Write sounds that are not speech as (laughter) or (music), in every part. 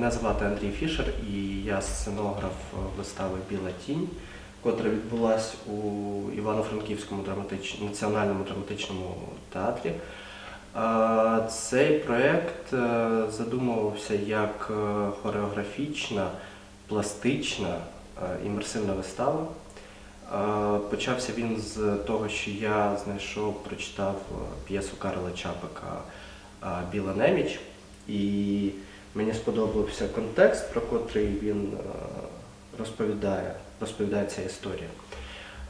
Мене звати Андрій Фішер і я сценограф вистави Біла тінь, котра відбулась у Івано-Франківському драматич... національному драматичному театрі. Цей проєкт е, задумувався як е, хореографічна, пластична, е, імерсивна вистава. Почався він з того, що я знайшов, прочитав п'єсу Карла Чапика Біла неміч, і мені сподобався контекст, про котрий він е, розповідає, розповідає ця історія.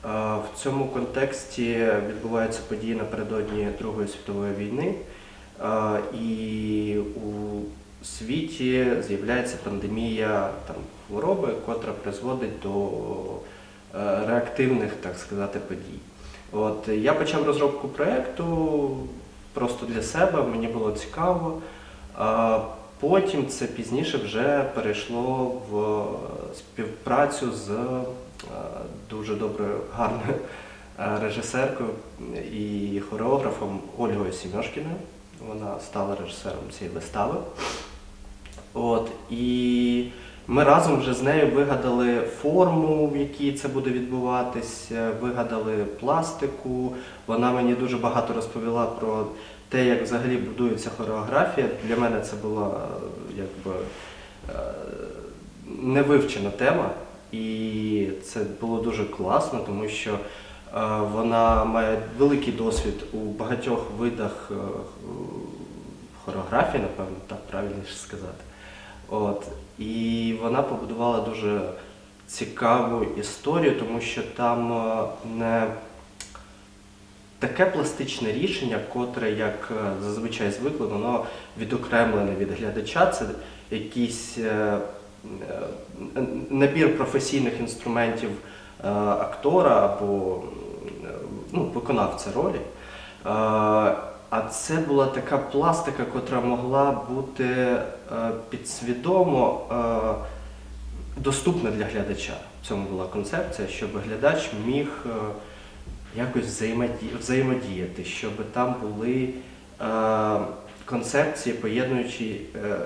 Е, В цьому контексті відбуваються події напередодні Другої світової війни, е, і у світі з'являється пандемія там, хвороби, котра призводить до реактивних, так сказати, подій. От я почав розробку проєкту просто для себе, мені було цікаво. Потім це пізніше вже перейшло в співпрацю з е, дуже доброю, гарною е, режисеркою і хореографом Ольгою Сімьошкіною. Вона стала режисером цієї вистави. От, і ми разом вже з нею вигадали форму, в якій це буде відбуватися, вигадали пластику. Вона мені дуже багато розповіла про те, як взагалі будується хореографія. Для мене це була е, якби е, невивчена тема, і це було дуже класно, тому що е, вона має великий досвід у багатьох видах хореографії, напевно, так правильніше сказати. От. І вона побудувала дуже цікаву історію, тому що там не таке пластичне рішення, котре, як е, зазвичай звикли, воно відокремлене від глядача. Це якийсь е, е, набір професійних інструментів актора або ну, виконавця ролі. А це була така пластика, котра могла бути підсвідомо доступна для глядача. В цьому була концепція, щоб глядач міг якось взаємоді- взаємодіяти, щоб там були е, концепції, поєднуючи е,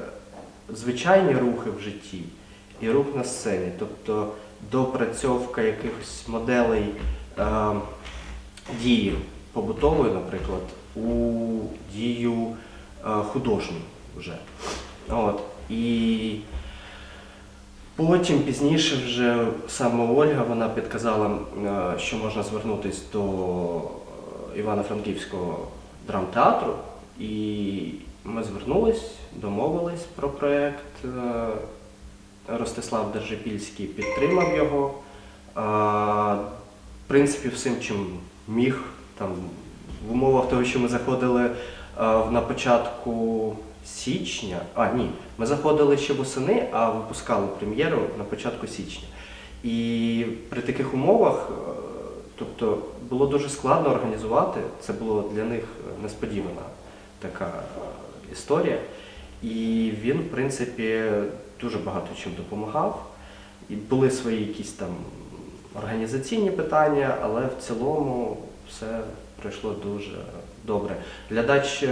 звичайні рухи в житті і рух на сцені, тобто допрацьовка якихось моделей е, дії побутової, наприклад, у дію е, художню вже. От. І потім пізніше вже саме Ольга вона підказала, е, що можна звернутися до е, Івано-Франківського драмтеатру. І ми звернулись, домовились про проєкт. Е, Ростислав Держипільський підтримав його. В принципі, всім, чим міг, там, в умовах того, що ми заходили на початку січня. А, ні, ми заходили ще восени, а випускали прем'єру на початку січня. І при таких умовах, е, тобто, було дуже складно організувати. Це було для них несподівана така історія. І він, в принципі, дуже багато чим допомагав. І були свої якісь там організаційні питання, але в цілому все пройшло дуже добре. Глядач е,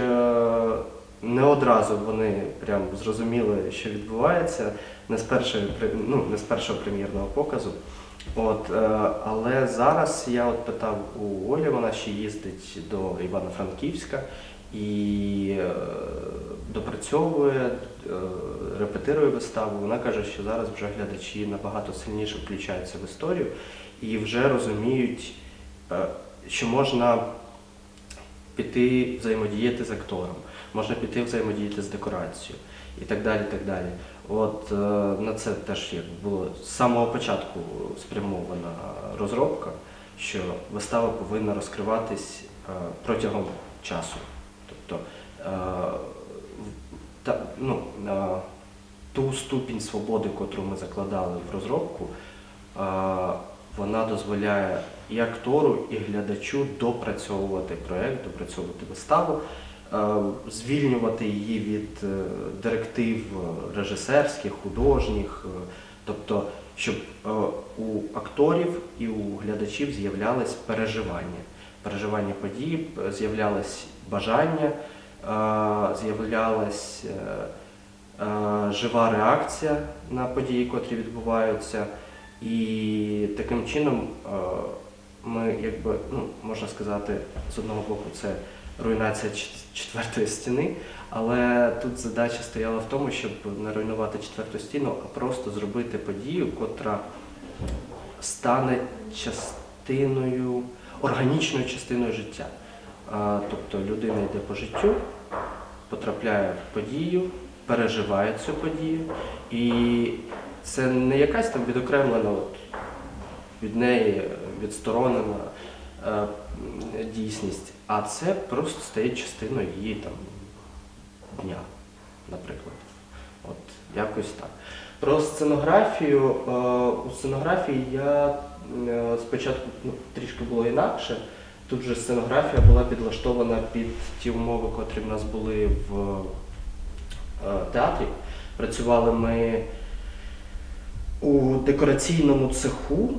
не одразу вони прям зрозуміли, що відбувається, не з першої ну, не з першого прем'єрного показу. От, е, але зараз я от питав у Олі, вона ще їздить до Івано-Франківська і е, допрацьовує, е, репетирує виставу. Вона каже, що зараз вже глядачі набагато сильніше включаються в історію і вже розуміють, що можна піти взаємодіяти з актором, можна піти взаємодіяти з декорацією і так далі. так далі. От е, на це теж як було з самого початку спрямована розробка, що вистава повинна розкриватись е, протягом часу. Тобто е, та, ну, ту ступінь свободи, котру ми закладали в розробку, вона дозволяє і актору, і глядачу допрацьовувати проєкт, допрацьовувати виставу, звільнювати її від е, директив е, режисерських, художніх, е, тобто, щоб е, у акторів і у глядачів з'являлись переживання. Переживання подій, е, з'являлось бажання, е, з'являлась е, е, жива реакція на події, котрі відбуваються. І таким чином е, ми, якби, ну, можна сказати, з одного боку, це руйнація четвертої стіни, але тут задача стояла в тому, щоб не руйнувати четверту стіну, а просто зробити подію, котра стане частиною, органічною частиною життя. Тобто людина йде по життю, потрапляє в подію, переживає цю подію, і це не якась там відокремлена от, від неї відсторонена е, дійсність, а це просто стає частиною її там дня, наприклад. От якось так. Про сценографію. е, У сценографії я е, спочатку ну, трішки було інакше. Тут же сценографія була підлаштована під ті умови, котрі в нас були в е, театрі. Працювали ми у декораційному цеху,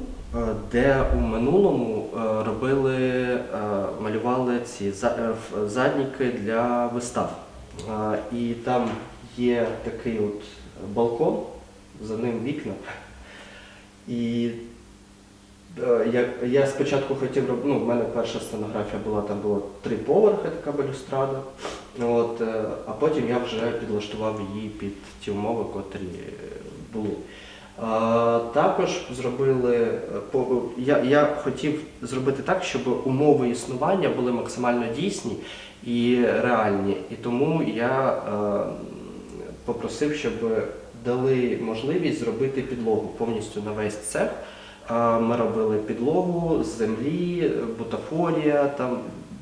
де у минулому е, робили, е, малювали ці е, задніки для вистав. Е, І там є такий от балкон, за ним вікна. І е, я, я спочатку хотів робити, ну, в мене перша сценографія була, там було три поверхи, така балюстрада. От, е, а потім я вже підлаштував її під ті умови, котрі е, були. Також зробили е, я, я хотів зробити так, щоб умови існування були максимально дійсні і реальні. І тому я е, попросив, щоб дали можливість зробити підлогу повністю на весь цех. Ми робили підлогу з землі, бутафорія, там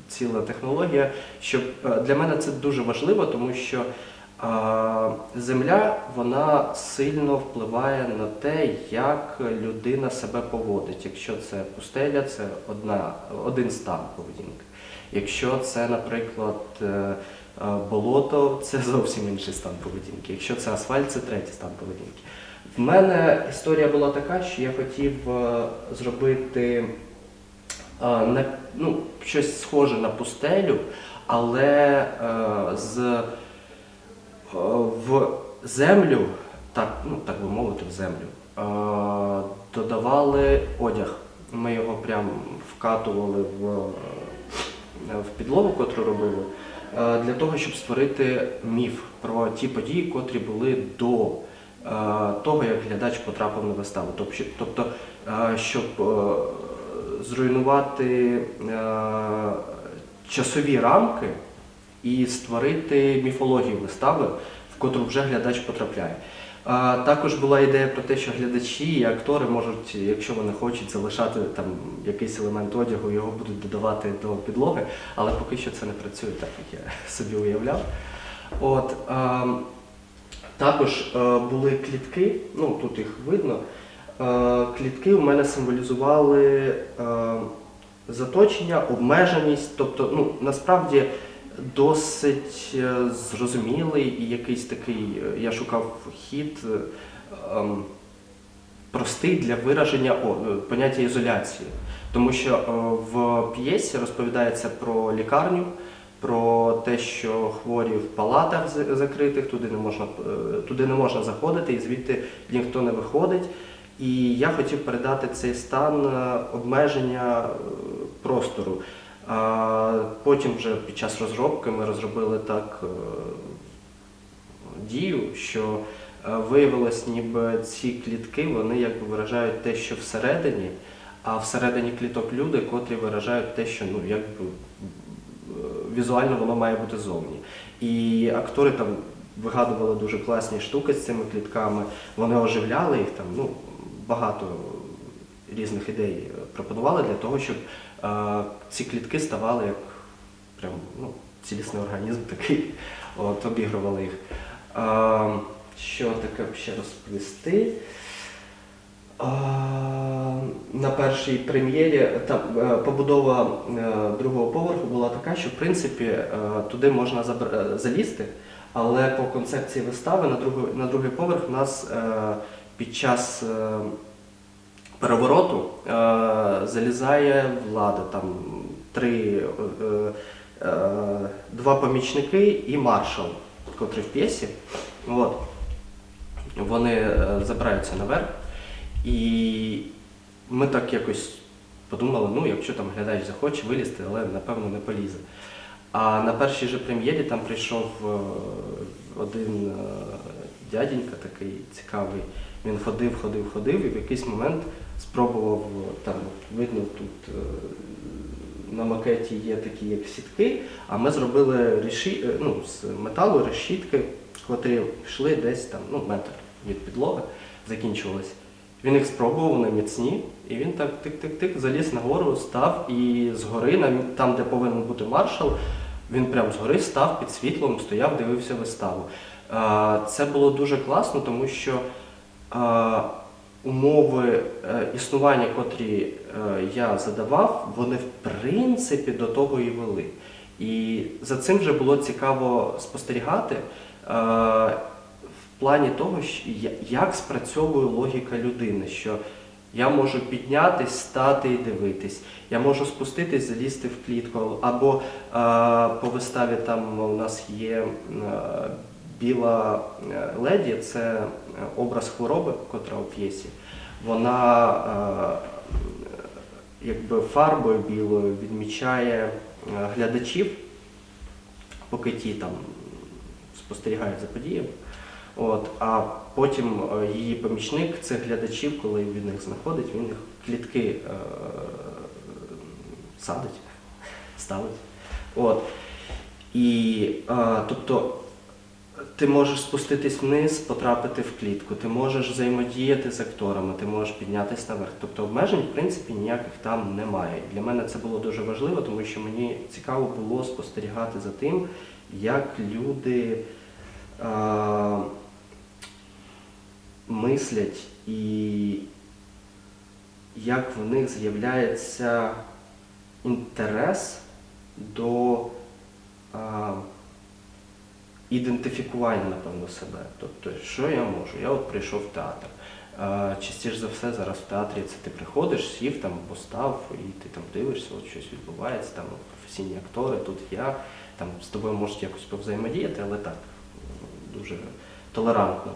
ціла технологія. Щоб е, для мене це дуже важливо, тому що земля вона сильно впливає на те, як людина себе поводить. Якщо це пустеля, це одна, один стан поведінки. Якщо це, наприклад, е, е, болото, це зовсім інший стан поведінки. Якщо це асфальт, це третій стан поведінки. В мене історія була така, що я хотів е, зробити ну, щось схоже на пустелю, але з, в землю, так, ну, так би мовити, в землю, е, додавали одяг. Ми його прям вкатували в, е, в підлогу, котру робили, е, для того, щоб створити міф про ті події, котрі були до е, того, як глядач потрапив на виставу. Тобто, тобто е, щоб е, зруйнувати е, часові рамки і створити міфологію вистави, в котру вже глядач потрапляє. А, Також була ідея про те, що глядачі і актори можуть, якщо вони хочуть, залишати там якийсь елемент одягу, його будуть додавати до підлоги, але поки що це не працює так, як я (laughs) собі уявляв. От, а, також е, були клітки, ну тут їх видно. Е, клітки у мене символізували е, заточення, обмеженість, тобто, ну, насправді досить е, зрозумілий і якийсь такий, е, я шукав хід е, ем, простий для вираження поняття ізоляції. Тому що в п'єсі розповідається про лікарню, про те, що хворі в палатах закритих, туди не можна, туди не можна заходити і звідти ніхто не виходить. І я хотів передати цей стан обмеження простору. А потім вже під час розробки ми розробили так е, дію, що е, виявилось, ніби ці клітки вони якби виражають те, що всередині, а всередині кліток люди, котрі виражають те, що ну якби візуально воно має бути зовні. І актори там вигадували дуже класні штуки з цими клітками, вони оживляли їх там, ну, багато різних ідей пропонували для того, щоб е, ці клітки ставали як прям ну, цілісний організм такий, (laughs) от, обігрували їх. Е, що таке ще розповісти? Е, на першій прем'єрі там е, побудова другого поверху була така, що в принципі туди можна залізти, але по концепції вистави на другий, на другий поверх у нас під час перевороту е, залізає влада, там три, е, е, два помічники і маршал. котрі в п'єсі. От. Вони забираються наверх. І ми так якось подумали, ну, якщо там глядач захоче вилізти, але напевно не полізе. А на першій же прем'єрі там прийшов один дяденька такий цікавий. Він ходив, ходив, ходив і в якийсь момент спробував там, видно, тут е, на макеті є такі як сітки, а ми зробили реші, е, ну, з металу решітки, котрі йшли десь там, ну, метр від підлоги, закінчувалися. Він їх спробував, вони міцні, і він так тик-тик-тик заліз нагору, став і згори, там, де повинен бути маршал, він прямо згори став під світлом, стояв, дивився виставу. Це було дуже класно, тому що умови е, існування, котрі е, я задавав, вони в принципі до того і вели. І за цим вже було цікаво спостерігати. е, в плані того, як спрацьовує логіка людини, що я можу піднятись, стати і дивитись, я можу спуститись, залізти в клітку, або е, по виставі там у нас є е, біла леді, це образ хвороби, котра у п'єсі. Вона е, якби фарбою білою відмічає е, глядачів, поки ті там спостерігають за подіями. От, а потім е, її помічник цих глядачів, коли він їх знаходить, він їх клітки е, садить, ставить. От. І е, тобто ти можеш спуститись вниз, потрапити в клітку, ти можеш взаємодіяти з акторами, ти можеш піднятися наверх. Тобто обмежень, в принципі, ніяких там немає. Для мене це було дуже важливо, тому що мені цікаво було спостерігати за тим, як люди е, мислять і як в них з'являється інтерес до е, ідентифікування, напевно, себе. Тобто, що я можу? Я от прийшов в театр. Частіше за все зараз в театрі це ти приходиш, сів там, постав, і ти там дивишся, от щось відбувається, там професійні актори, тут я, там з тобою можуть якось повзаємодіяти, але так, дуже толерантно.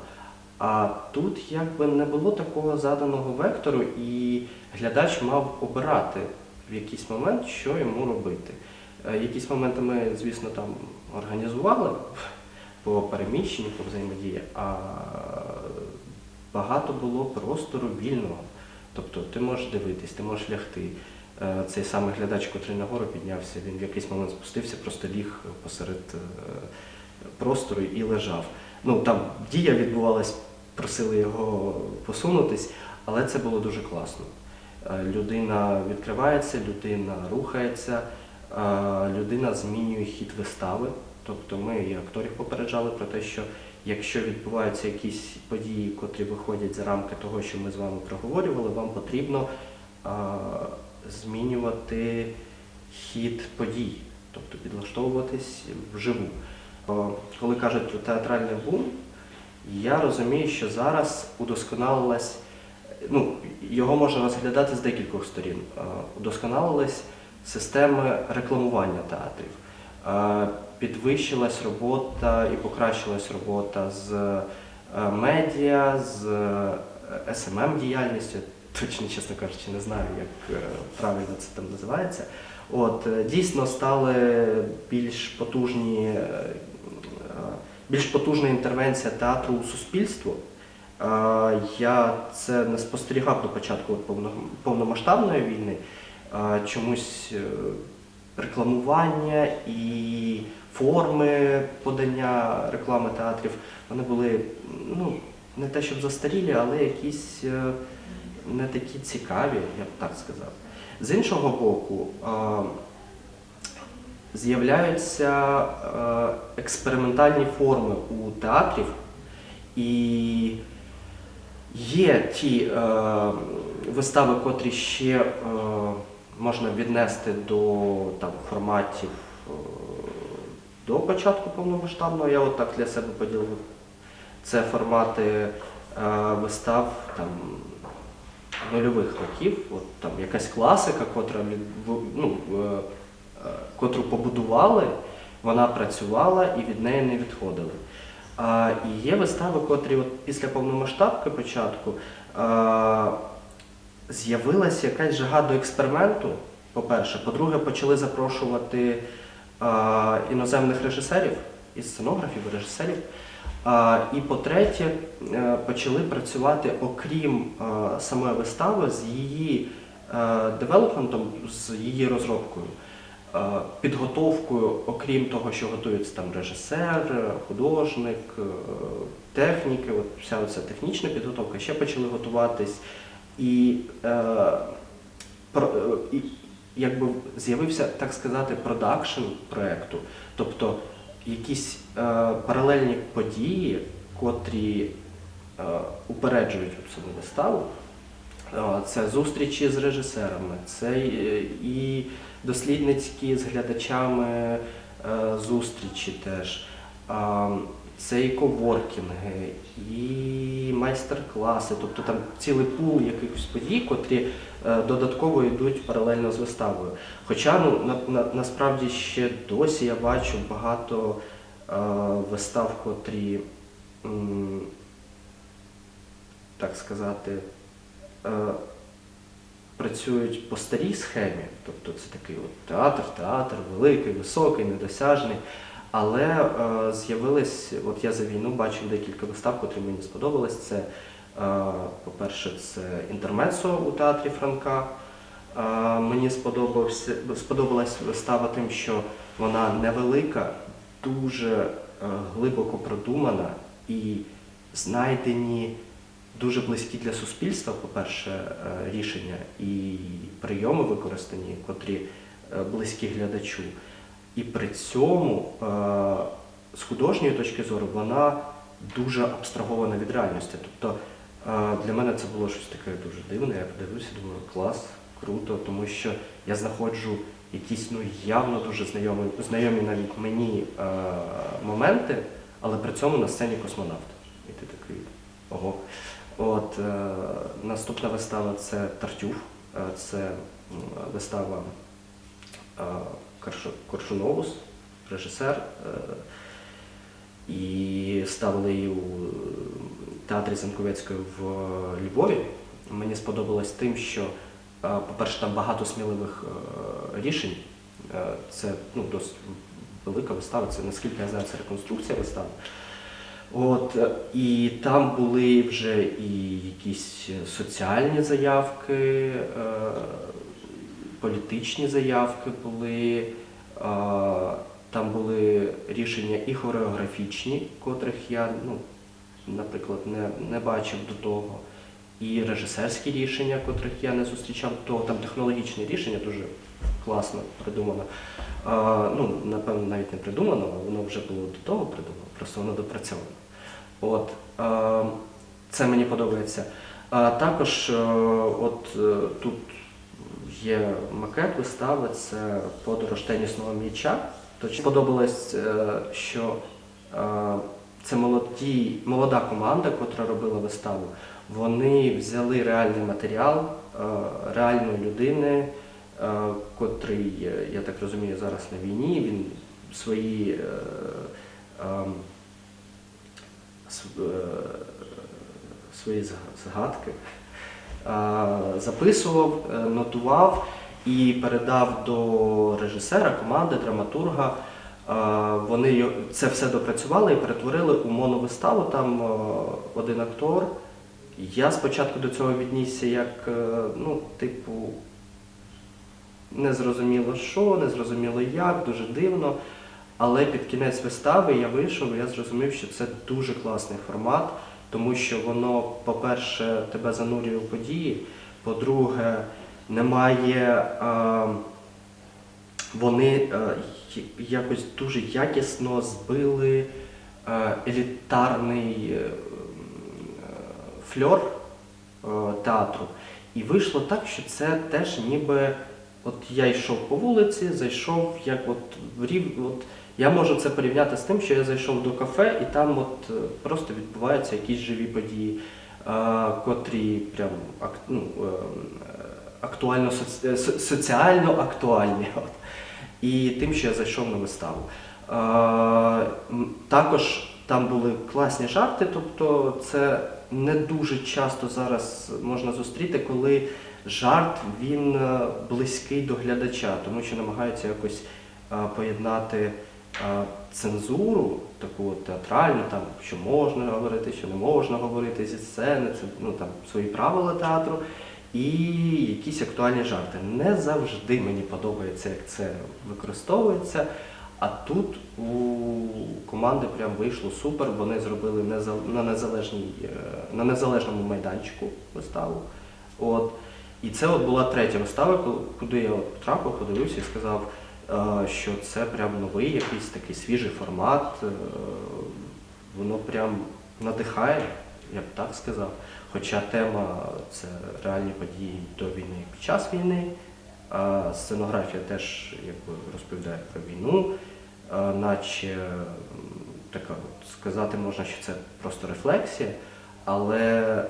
А тут якби не було такого заданого вектору, і глядач мав обирати в якийсь момент, що йому робити. Е, Якісь моменти ми, звісно, там організували по переміщенню, по взаємодії, а багато було простору вільного. Тобто ти можеш дивитись, ти можеш лягти. Е, Цей самий глядач, котрий нагору піднявся, він в якийсь момент спустився, просто ліг посеред е, простору і лежав. Ну там дія відбувалась, просили його посунутись, але це було дуже класно. Е, Людина відкривається, людина рухається, людина змінює хід вистави. Тобто ми і акторів попереджали про те, що якщо відбуваються якісь події, котрі виходять за рамки того, що ми з вами проговорювали, вам потрібно е, змінювати хід подій, тобто підлаштовуватись вживу. Коли кажуть про театральний бум, я розумію, що зараз удосконалилась, ну, його можна розглядати з декількох сторін. Удосконалилась система рекламування театрів. Е, Підвищилась робота і покращилась робота з е, медіа, з СММ діяльністю. Точно, чесно кажучи, не знаю, як е, правильно це там називається. От, е, дійсно стали більш потужні, е, е, більш потужна інтервенція театру у суспільство. Е, Я це не спостерігав до початку повномасштабної війни. Е, Чомусь е, рекламування і форми подання реклами театрів вони були ну, не те, щоб застарілі, але якісь е, не такі цікаві, я б так сказав. З іншого боку, е, з'являються е, експериментальні форми у театрів, і є ті вистави, котрі ще можна віднести до там, форматів е, до початку повномасштабного. Я от так для себе поділив. Це формати е, вистав там, нульових років, от там якась класика, котра ну, е, котру побудували, вона працювала і від неї не відходили. А, і є вистави, котрі от після повномасштабки початку а, з'явилася якась жага до експерименту, по-перше. По-друге, почали запрошувати а, іноземних режисерів і сценографів, і режисерів. А, і по-третє, е, почали працювати окрім е, самої вистави з її е, девелопментом, з її розробкою, підготовкою, окрім того, що готується там режисер, художник, е, техніки, от вся оця технічна підготовка, ще почали готуватись. І, е, про, е, і якби з'явився, так сказати, продакшн проєкту, тобто якісь е, паралельні події, котрі е, упереджують саму виставу. Е, Це зустрічі з режисерами, це е, і дослідницькі з глядачами зустрічі теж. Це і коворкінги, і майстер-класи, тобто там цілий пул якихось подій, котрі е, додатково йдуть паралельно з виставою. Хоча ну, на, на, насправді ще досі я бачу багато е, вистав, котрі, м, так сказати, е, працюють по старій схемі. Тобто це такий от театр, театр, великий, високий, недосяжний. Але е, з'явились, от я за війну бачив декілька вистав, котрі мені сподобались. Це, е, по-перше, це інтермецо у театрі Франка. Е, мені сподобалась вистава тим, що вона невелика, дуже е, глибоко продумана і знайдені дуже близькі для суспільства, по-перше, е, рішення і прийоми використані, котрі е, близькі глядачу. І при цьому е, з художньої точки зору вона дуже абстрагована від реальності. Тобто е, для мене це було щось таке дуже дивне. Я подивився, думаю, клас, круто, тому що я знаходжу якісь ну, явно дуже знайомі, знайомі навіть мені е, моменти, але при цьому на сцені космонавт. І ти такий ого. От, наступна вистава це Тартюф. Це вистава Коршуновус, режисер. е, І ставили у театрі Занковецької в Львові. Мені сподобалось тим, що, е, по-перше, там багато сміливих е, рішень. Це ну, досить велика вистава, це наскільки я знаю, це реконструкція вистави. От, і там були вже і якісь соціальні заявки, політичні заявки були, там були рішення і хореографічні, котрих я, ну, наприклад, не, не бачив до того, і режисерські рішення, котрих я не зустрічав того. Там технологічні рішення дуже класно придумано. Ну, напевно, навіть не придумано, а воно вже було до того придумано, просто воно допрацьовано. От, це мені подобається. А також е, от е, тут є макет вистави, це подорож тенісного м'яча. То сподобалось, е, що е, це молоді, молода команда, котра робила виставу. Вони взяли реальний матеріал е, реальної людини, котрий, я так розумію, зараз на війні. Він свої св- свої згадки записував, е, нотував і передав до режисера, команди, драматурга. Е, Вони це все допрацювали і перетворили у моновиставу. Там е, один актор. Я спочатку до цього віднісся як, е, ну, типу, незрозуміло що, незрозуміло як, дуже дивно. Але під кінець вистави я вийшов і я зрозумів, що це дуже класний формат, тому що воно, по-перше, тебе занурює у події, по-друге, немає. Вони якось дуже якісно збили елітарний е, фльор театру. І вийшло так, що це теж ніби от я йшов по вулиці, зайшов як от в рів. От я можу це порівняти з тим, що я зайшов до кафе, і там от е, просто відбуваються якісь живі події, е, котрі прям ну, е, актуально соці- со- соціально актуальні. (laughs) От. І тим, що я зайшов на виставу. Також там були класні жарти, тобто це не дуже часто зараз можна зустріти, коли жарт він близький до глядача, тому що намагаються якось поєднати цензуру, таку театральну, там, що можна говорити, що не можна говорити зі сцени, це ну, там, свої правила театру, і якісь актуальні жарти. Не завжди мені подобається, як це використовується. А тут у команди прям вийшло супер. Вони зробили на, незалежній, е, на незалежному майданчику виставу. От. І це от була третя вистава, ку- куди я от потрапив, подивився і сказав, що це прям новий якийсь такий свіжий формат. е, Воно прям надихає, я б так сказав. Хоча тема це реальні події до війни під час війни. А сценографія теж якби розповідає про війну, наче така от, сказати можна, що це просто рефлексія, але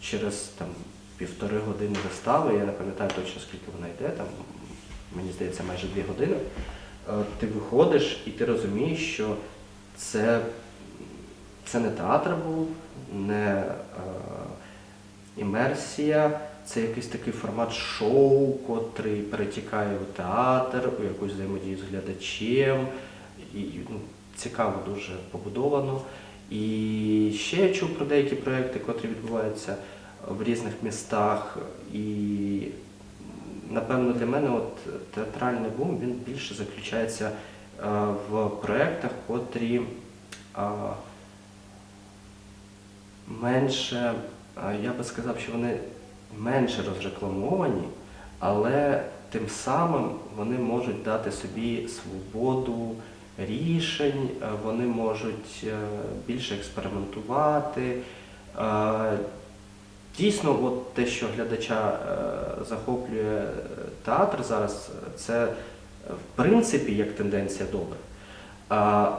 через там півтори години вистави, я не пам'ятаю точно скільки вона йде, там мені здається майже дві години. е, Ти виходиш і ти розумієш, що це, це не театр був, не е, імерсія, це якийсь такий формат шоу, котрий перетікає у театр, у якусь взаємодію з глядачем. І, ну, цікаво дуже побудовано. І ще я чув про деякі проекти, котрі відбуваються в різних містах. І напевно для мене от театральний бум він більше заключається е, в проектах, котрі е, менше, е, я би сказав, що вони менше розрекламовані, але тим самим вони можуть дати собі свободу рішень, вони можуть більше експериментувати. Дійсно, от те, що глядача е, захоплює е, театр зараз, е, це в принципі як тенденція добре.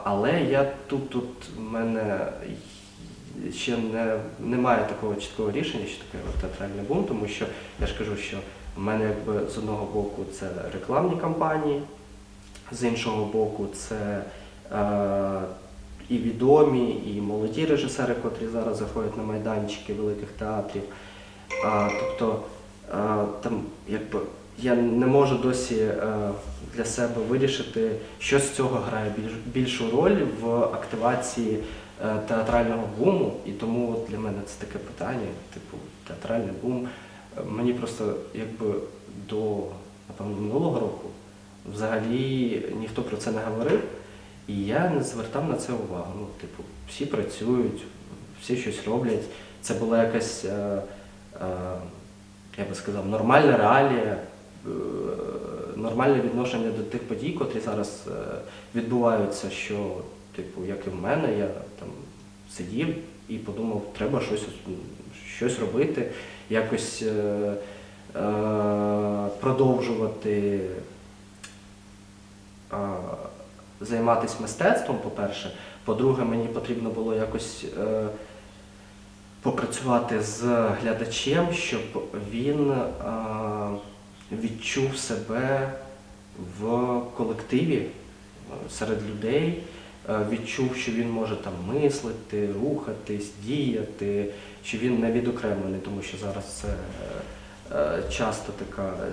Але я тут, тут в мене ще не, немає такого чіткого рішення, що таке театральний бум, тому що я ж кажу, що в мене якби з одного боку це рекламні кампанії, з іншого боку, це і відомі, і молоді режисери, котрі зараз заходять на майданчики великих театрів. А, тобто а, там якби я не можу досі е, для себе вирішити, що з цього грає більш, більшу роль в активації е, театрального буму. І тому для мене це таке питання, типу, театральний бум. Мені просто якби до напевно минулого року взагалі ніхто про це не говорив. І я не звертав на це увагу. Ну, типу, всі працюють, всі щось роблять. Це була якась, е, е, я би сказав, нормальна реалія, е, нормальне відношення до тих подій, котрі зараз е, відбуваються, що, типу, як і в мене, я там сидів і подумав, треба щось, щось робити, якось е, е, продовжувати. е, займатися мистецтвом, по-перше. По-друге, мені потрібно було якось е, попрацювати з глядачем, щоб він е, відчув себе в колективі е, серед людей, е, відчув, що він може там мислити, рухатись, діяти, що він не відокремлений, тому що зараз це е, е, часто така е,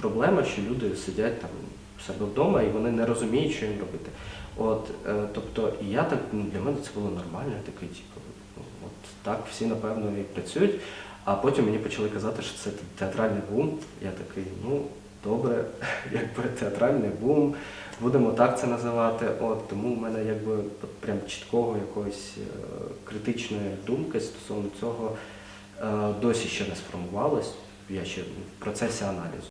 проблема, що люди сидять там в себе вдома і вони не розуміють, що їм робити. От, е, тобто, і я так ну, для мене це було нормально, такий, типу, ну, от так всі напевно і працюють. А потім мені почали казати, що це театральний бум. Я такий, ну добре, (laughs) якби театральний бум, будемо так це називати. От тому в мене якби прям чіткого якоїсь е, критичної думки стосовно цього е, досі ще не сформувалось. Я ще в процесі аналізу.